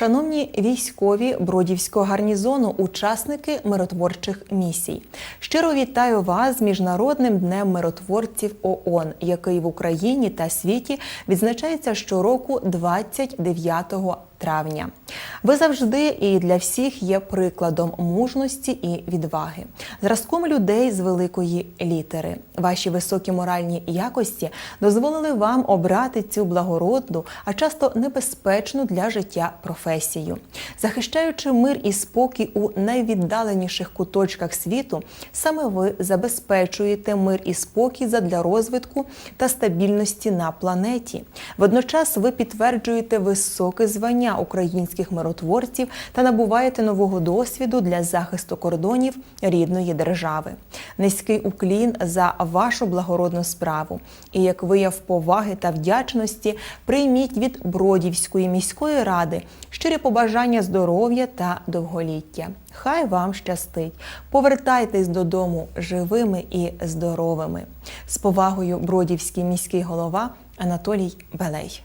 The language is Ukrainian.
Шановні військові Бродівського гарнізону, учасники миротворчих місій, щиро вітаю вас з Міжнародним днем миротворців ООН, який в Україні та світі відзначається щороку 29 травня. Ви завжди і для всіх є прикладом мужності і відваги, зразком людей з великої літери. Ваші високі моральні якості дозволили вам обрати цю благородну, а часто небезпечну для життя професію. Захищаючи мир і спокій у найвіддаленіших куточках світу, саме ви забезпечуєте мир і спокій задля розвитку та стабільності на планеті. Водночас ви підтверджуєте високе звання українських миротворців та набуваєте нового досвіду для захисту кордонів рідної держави. Низький уклін за вашу благородну справу. І як вияв поваги та вдячності, прийміть від Бродівської міської ради щирі побажання здоров'я та довголіття. Хай вам щастить! Повертайтесь додому живими і здоровими. З повагою Бродівський міський голова Анатолій Белей.